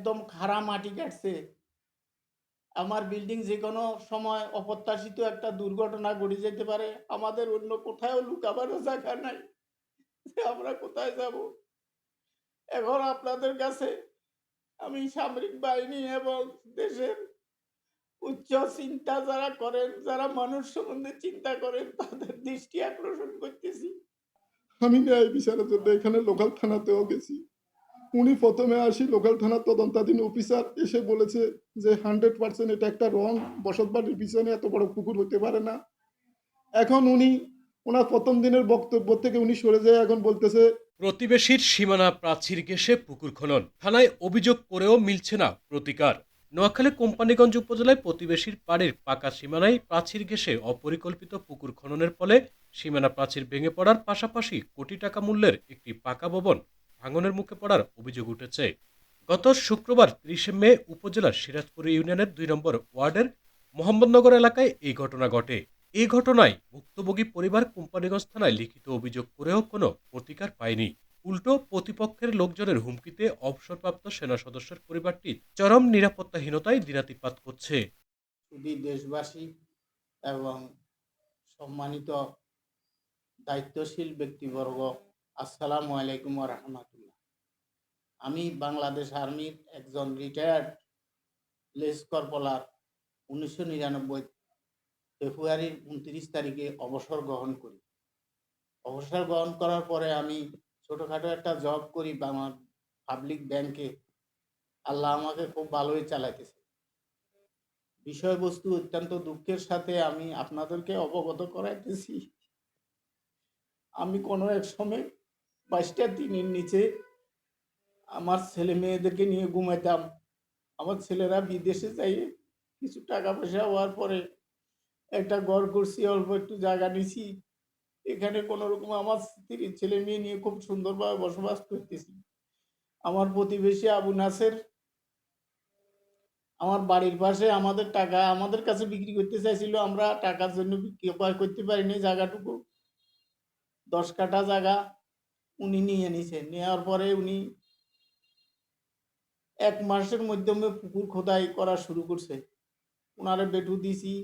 একদম খাড়া মাটি কাটছে আমার বিল্ডিং যে কোনো সময় অপ্রত্যাশিত একটা দুর্ঘটনা ঘটে যেতে পারে, আমাদের অন্য কোথাও লুকাবারও জায়গা নাই। যে আমরা কোথায় যাব? এখন আপনাদের কাছে আমি সামরিক বাহিনী এবং দেশের উচ্চ চিন্তা যারা করেন, যারা মানুষ সম্বন্ধে চিন্তা করেন, তাদের দৃষ্টি আকর্ষণ করতেছি। আমি ন্যায় বিচারের জন্য এখানে লোকাল থানাতেও গেছি। উনি প্রথমে আসি, লোকাল থানার তদন্তাধীন অফিসার এসে বলেছে যে হান্ড্রেড পার্সেন্ট এটা একটা রং বসতবাড়ির পিছনে এত বড় পুকুর হতে পারে না। এখন উনি, ওনার প্রথম দিনের বক্তব্য থেকে উনি সরে যায়, এখন বলতেছে, প্রতিবেশীর সীমানা প্রাচীর ঘেঁষে পুকুর খনন, থানায় অভিযোগ করেও মিলছে না প্রতিকার। নোয়াখালী কোম্পানিগঞ্জ উপজেলায় প্রতিবেশীর পাড়ের পাকা সীমানায় প্রাচীর ঘেঁষে অপরিকল্পিত পুকুর খননের ফলে সীমানা প্রাচীর ভেঙে পড়ার পাশাপাশি কোটি টাকা মূল্যের একটি পাকা ভবন ভাঙনের মুখে পড়ার অভিযোগ উঠেছে। গত শুক্রবার ত্রিশে মে উপজেলার সিরাজপুর ইউনিয়নের দুই নম্বর ওয়ার্ডের মোহাম্মদনগর এলাকায় এই ঘটনা ঘটে। এই ঘটনায় ভুক্তভোগী পরিবার কোম্পানিগঞ্জ থানায় লিখিত অভিযোগ করেও কোনো প্রতিকার পায়নি। উল্টো প্রতিপক্ষের লোকজনের হুমকিতে অবসরপ্রাপ্ত সেনা সদস্যের পরিবারটি চরম নিরাপত্তাহীনতায় দিনাতিপাত করছে। দেশবাসী এবং সম্মানিত দায়িত্বশীল ব্যক্তিবর্গ আসসালামু আলাইকুম রহমতুল্লাহ। আমি বাংলাদেশ আর্মির একজন রিটায়ার্ড লেস কর্পোলার উনিশশো নিরানব্বই ফেব্রুয়ারির উনত্রিশ তারিখে অবসর গ্রহণ করি। অবসর গ্রহণ করার পরে আমি ছোটোখাটো একটা জব করি আমার পাবলিক ব্যাংকে আল্লাহ আমাকে খুব ভালোই চালাইতেছে। বিষয়বস্তু অত্যন্ত দুঃখের সাথে আমি আপনাদেরকে অবগত করাইতেছি। আমি কোনো এক সময় বাইশটা দিনের নিচে আমার ছেলে মেয়েদেরকে নিয়ে ঘুমাইতাম। আমার ছেলেরা বিদেশে যাই কিছু টাকা পয়সা হওয়ার পরে একটা ঘর করছি, অল্প একটু জায়গা নিছি। এখানে কোনো রকম আমার স্ত্রী, ছেলে মেয়ে নিয়ে খুব সুন্দরভাবে বসবাস করতেছি। আমার প্রতিবেশী আবু নাসের আমার বাড়ির পাশে আমাদের টাকা, আমাদের কাছে বিক্রি করতে চাইছিল, আমরা টাকার জন্য বিক্রি করা- করতে পারিনি জায়গাটুকু। দশ কাঠা জায়গা উনি নিয়ে নিছে নেওয়ার পরে উনি এক মাসের মাধ্যমে পুকুর খোদাই করা শুরু করছে। ওনারে বেটু দিছি।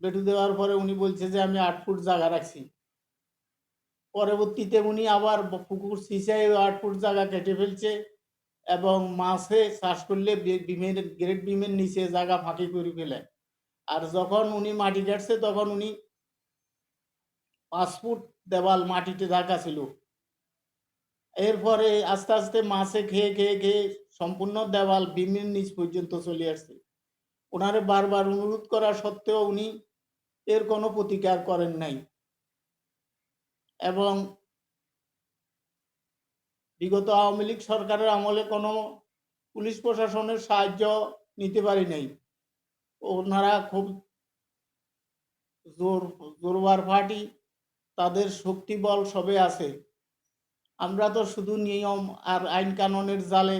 বেটু দেওয়ার পরে উনি বলছে যে, আমি আট ফুট জায়গা রাখছি। পরবর্তীতে উনি আবার পুকুর সিসাই আট ফুট জায়গা কেটে ফেলছে এবং মাছে চাষ করলে বিমের, গ্রেট বিমের নিচে জায়গা ফাঁকি করে ফেলে। আর যখন উনি মাটি কাটছে তখন উনি পাঁচ ফুট দেওয়াল মাটিতে ঢাকা ছিল। এরপরে আস্তে আস্তে মাছে খেয়ে খেয়ে খেয়ে সম্পূর্ণ দেওয়াল বিমের নিচ পর্যন্ত চলে আসছে। ওনারে বারবার অনুরোধ করা সত্ত্বেও উনি এর কোনো প্রতিকার করেন নাই। এবং বিগত আওয়ামী লীগ সরকারের আমলে কোনো পুলিশ প্রশাসনের সাহায্য নিতে পারি নাই। ওনারা খুব জোর, জোরবার পার্টি, তাদের শক্তি বল সবে আছে। আমরা তো শুধু নিয়ম আর আইন কানুনের জালে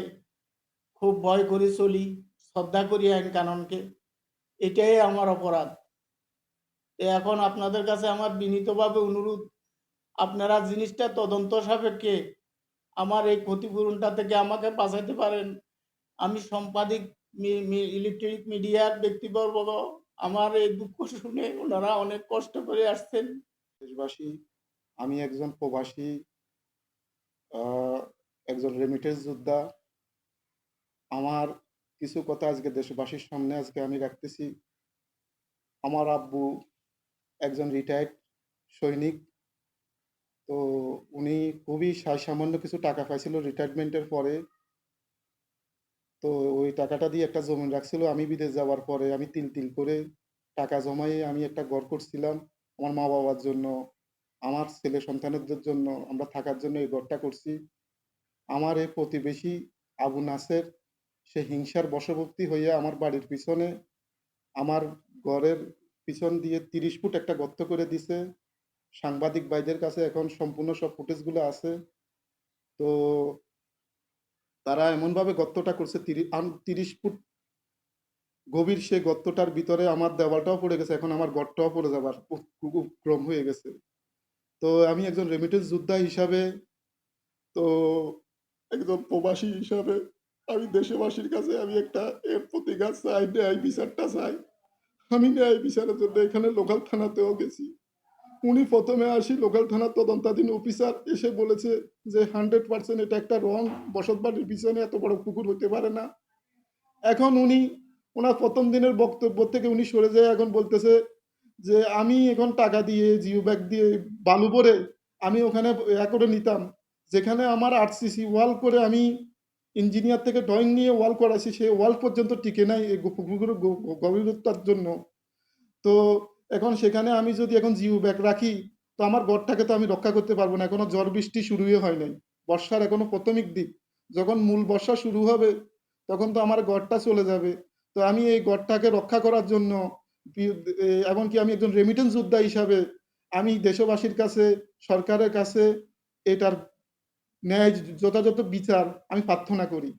খুব ভয় করে চলি, শ্রদ্ধা করি আইন কানুনকে। এটাই আমার অপরাধ। এখন আপনাদের কাছে আমার বিনীতভাবে অনুরোধ, আপনারা জিনিসটা তদন্ত সাপেক্ষে আমার এই ক্ষতিপূরণটা থেকে আমাকে বাঁচাইতে পারেন। আমি সম্পাদিক ইলেকট্রনিক মিডিয়ার ব্যক্তিবর্গ, আমার এই দুঃখ শুনে ওনারা অনেক কষ্ট করে আসছেন। দেশবাসী, আমি একজন প্রবাসী একজন রেমিটেন্স যোদ্ধা। আমার কিছু কথা আজকে দেশবাসীর সামনে আজকে আমি রাখতেছি। আমার আব্বু একজন রিটায়ার্ড সৈনিক। তো উনি খুবই সামান্য কিছু টাকা পাইছিল রিটায়ারমেন্টের পরে। তো ওই টাকাটা দিয়ে একটা জমিন রাখছিল। আমি বিদেশ যাওয়ার পরে আমি তিল তিল করে টাকা জমায়ে আমি একটা ঘর করছিলাম আমার মা বাবার জন্য। আমার ছেলে সন্তানদের জন্য আমরা থাকার জন্য এই ঘরটা করছি। আমার এই প্রতিবেশী আবু নাসের, সে হিংসার বশবর্তী হইয়া আমার বাড়ির পিছনে আমার ঘরের পিছন দিয়ে তিরিশ ফুট একটা গর্ত করে দিছে। সাংবাদিক ভাইদের কাছে এখন সম্পূর্ণ সব ফুটেজগুলো আছে। তো তারা এমনভাবে গর্তটা করছে তিরিশ ফুট গভীর সে গর্তটার ভিতরে আমার দেওয়ালটাও পড়ে গেছে, এখন আমার ঘরটাও পড়ে যাবার উপ- ক্রম হয়ে গেছে। তো আমি একজন রেমিটেন্স যোদ্ধা হিসাবে, তো একজন প্রবাসী হিসাবে আমি দেশবাসীর কাছে আমি একটা এর প্রতিকার চাই, ন্যায় বিচারটা চাই। আমি ন্যায় বিচারের জন্য এখানে লোকাল থানাতেও গেছি। উনি প্রথমে আসি লোকাল থানার তদন্তাধীন অফিসার এসে বলেছে যে হান্ড্রেড পার্সেন্ট এটা একটা রং বসত বাড়ির পিছনে এত বড় পুকুর হতে পারে না। এখন উনি, ওনার প্রথম দিনের বক্তব্য থেকে উনি সরে যায়, এখন বলতেছে যে আমি এখন টাকা দিয়ে, জিও ব্যাগ দিয়ে বালু ভরে আমি ওখানে ইয়া করে নিতাম। যেখানে আমার আরসিসি ওয়াল করে আমি ইঞ্জিনিয়ার থেকে ড্রয়িং নিয়ে ওয়াল করাছি সেই ওয়াল পর্যন্ত টিকে নাই এই গভীরতার জন্য। তো এখন সেখানে আমি যদি এখন জিও ব্যাগ রাখি, তো আমার গড়টাকে তো আমি রক্ষা করতে পারব না। এখনও ঝড় বৃষ্টি শুরুই হয় নাই। বর্ষার এখনও প্রাথমিক দিক। যখন মূল বর্ষা শুরু হবে, তখন তো আমার গড়টা চলে যাবে। তো আমি এই গড়টাকে রক্ষা করার জন্য এমনকি আমি একজন রেমিটেন্স যোদ্ধা হিসাবে আমি দেশবাসীর কাছে, সরকারের কাছে এটার ন্যায় যথাযথ বিচার আমি প্রার্থনা করি।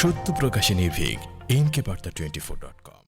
সত্য প্রকাশে নির্ভীক এনকে বার্তা টোয়েন্টি ফোর ডট কম